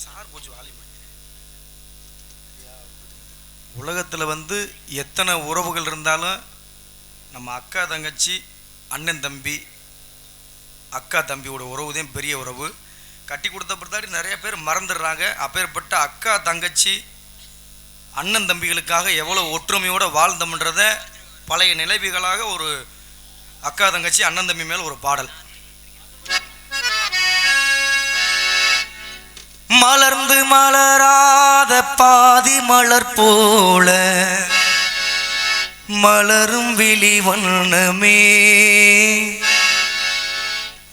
Sir போச்சு வாலி உலகத்தில் வந்து எத்தனை உறவுகள் இருந்தாலும் நம்ம அக்கா தங்கச்சி அண்ணன் தம்பி அக்கா தம்பியோட உறவு தான் பெரிய உறவு. கட்டி கொடுத்த பிறந்தாடி நிறைய பேர் மறந்துடுறாங்க. அப்பேற்பட்ட அக்கா தங்கச்சி அண்ணன் தம்பிகளுக்காக எவ்வளோ ஒற்றுமையோடு வாழ்ந்தோம்ன்றத பழைய நினைவுகளாக ஒரு அக்கா தங்கச்சி அண்ணன் தம்பி மேலே ஒரு பாடல். மலர்ந்து மலராத பாதி மலர் போல. மலரும் விழி வண்ணமே.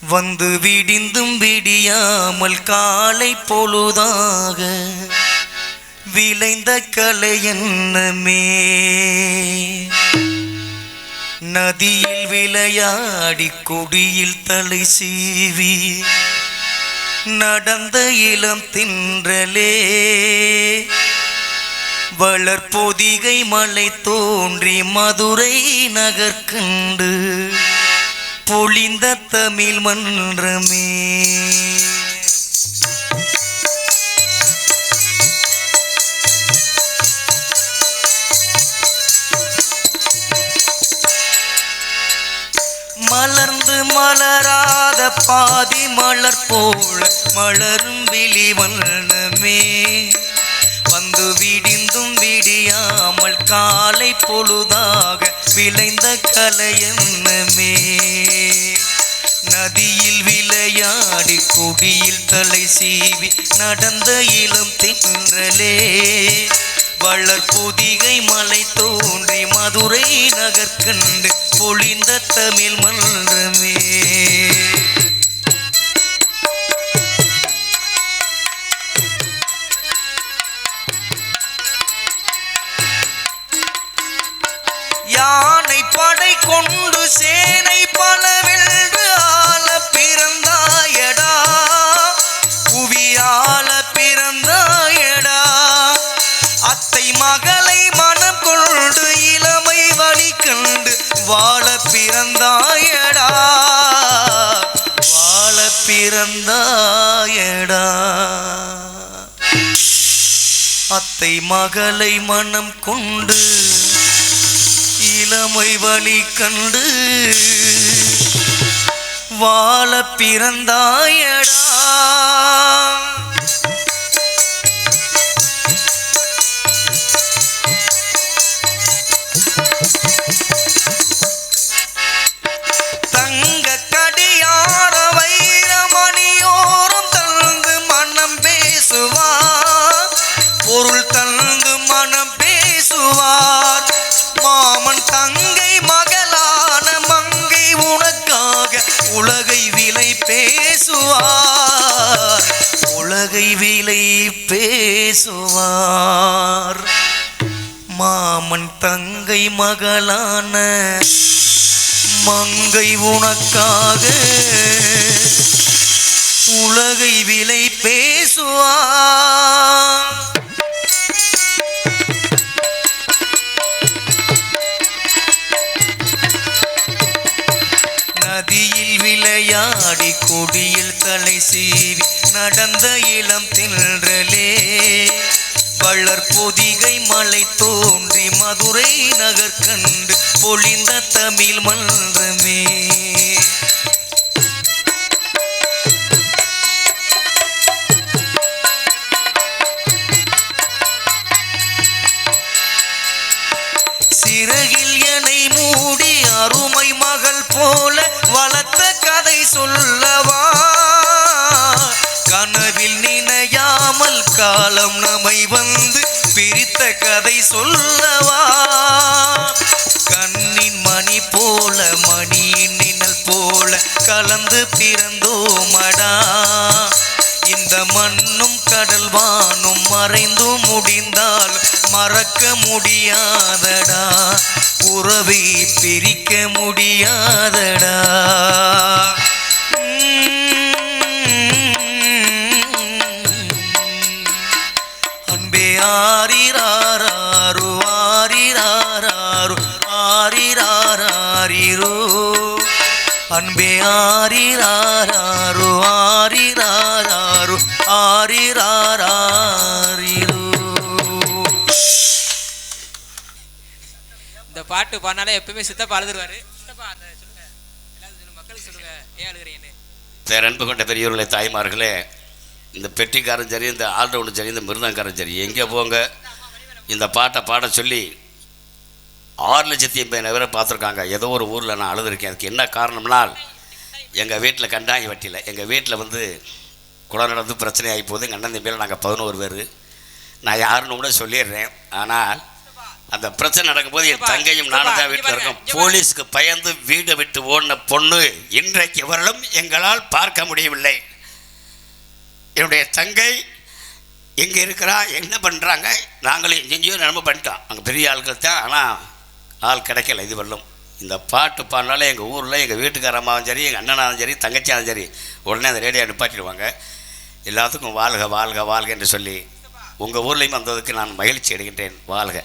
வந்து விடிந்தும் விடியாமல் காலை பொழுதாக விளைந்த கலை என்னமே. நதியில் விளையாடி கொடியில் தலை சீவி நடந்த இளம் தின்றலே. வளர்பொதிகை மலை தோன்றி மதுரை நகர்கண்டு பொழிந்த தமிழ் மன்றமே. மலர்ந்த மலராத பாதி மலர் போல மலரும் விழி வண்ணமே வந்து விடிந்தும் விடியாமல் காலை பொழுதாக விளைந்த கலையன்னமே நதியில் விளையாடி கொடியில் தலை சீவி நடந்த இளம் தின்றலே. வளர் பொதிகை மலை தோன்றி மதுரை நகர்கண்டு பொழிந்த தமிழ் மன்ற யானை படை கொண்டு சேனை பல வென்று ஆள பிறந்தாயடா. புவியால பிறந்தாயடா. அத்தை மகளை மனம் கொண்டு இளமை வழி கண்டு வாழ பிறந்தாயடா. வாழ பிறந்தாயடா. அத்தை மகளை மனம் கொண்டு இளமை வழி கண்டு வாழ பிறந்தாயடா. பொருள் தந்து மனம் பேசுவார். மாமன் தங்கை மகளான மங்கை உனக்காக உலகை விலை பேசுவார். உலகை விலை பேசுவார். மாமன் தங்கை மகளான மங்கை உனக்காக உலகை விலை பேசுவார். நதியில் விளையாடி கொடியில் தலை சீவி நடந்த இளம் தின்றலே. வளர் பொதிகை மலை தோன்றி மதுரை நகர் கண்டு பொழிந்த தமிழ் மன்றமே. போல வளர்த்த கதை சொல்லவா? கனவில் நினையாமல் காலம் நம்மை வந்து பிரித்த கதை சொல்லவா? கண்ணின் மணி போல மணியின் நிழல் போல கலந்து பிறந்தோமடா இந்த மண்ணும் கடல் வானும் மறைந்து முடிந்தால் மறக்க முடியாதடா. உறவை பிரிக்க முடியாதடா. அன்பே ஆரிராரோ ஆரிராரோ ஆரிராரோ அன்பே ஆரிராரோ பாட்டு பாடினாலே எப்பவுமே சித்தப்பா அழுதுருவாரு. சித்தப்பா அந்த சொல்லுங்க. எல்லாரும் சொல்லுங்க மக்களுக்கு சொல்லுங்க. ஏன் அழுகுறீங்கன்னு பேரன்பு கொண்ட பெரியவர்களே தாய்மார்களே இந்த பெட்டிக்காரன் சரி இந்த ஆல்ரவுண்டும் சரி இந்த மிருதங்காரன் சரி எங்கே போங்க? இந்த பாட்டை பாட சொல்லி ஆறு லட்சத்தி எண்பது பேரை பார்த்துருக்காங்க. ஏதோ ஒரு ஊரில் நான் அழுதுருக்கேன். அதுக்கு என்ன காரணம்னால் எங்கள் வீட்டில் கண்டாங்கி வட்டியில். எங்கள் வீட்டில் வந்து குளம் நடந்து பிரச்சனை ஆகி போகுது. எங்கள் அண்ணன் தம்பியில் நாங்கள் பதினோரு பேர். நான் யாருன்னு கூட சொல்லிடுறேன். ஆனால் அந்த பிரச்சனை நடக்கும்போது என் தங்கையும் நானும் தான் வீட்டில் இருக்கோம். போலீஸ்க்கு பயந்து வீடை விட்டு ஓடின பொண்ணு இன்றைக்கு வரலும் எங்களால் பார்க்க முடியவில்லை. என்னுடைய தங்கை எங்கே இருக்கிறா என்ன பண்ணுறாங்க நாங்களும் எங்கேயோ நிலம பண்ணிட்டோம். அங்கே பெரிய ஆட்கள் தான் ஆனால் ஆள் கிடைக்கல இது வரலும். இந்த பாட்டு பாடினாலே எங்கள் ஊரில் எங்கள் வீட்டுக்கார அம்மாவும் சரி எங்கள் அண்ணனாலும் சரி தங்கச்சியாலும் சரி உடனே அந்த ரேடியோ நிப்பாட்டிடுவாங்க. எல்லாத்துக்கும் வாழ்க வாழ்க வாழ்க என்று சொல்லி உங்கள் ஊர்லேயும் வந்ததுக்கு நான் மகிழ்ச்சி அடைகின்றேன். வாழ்க.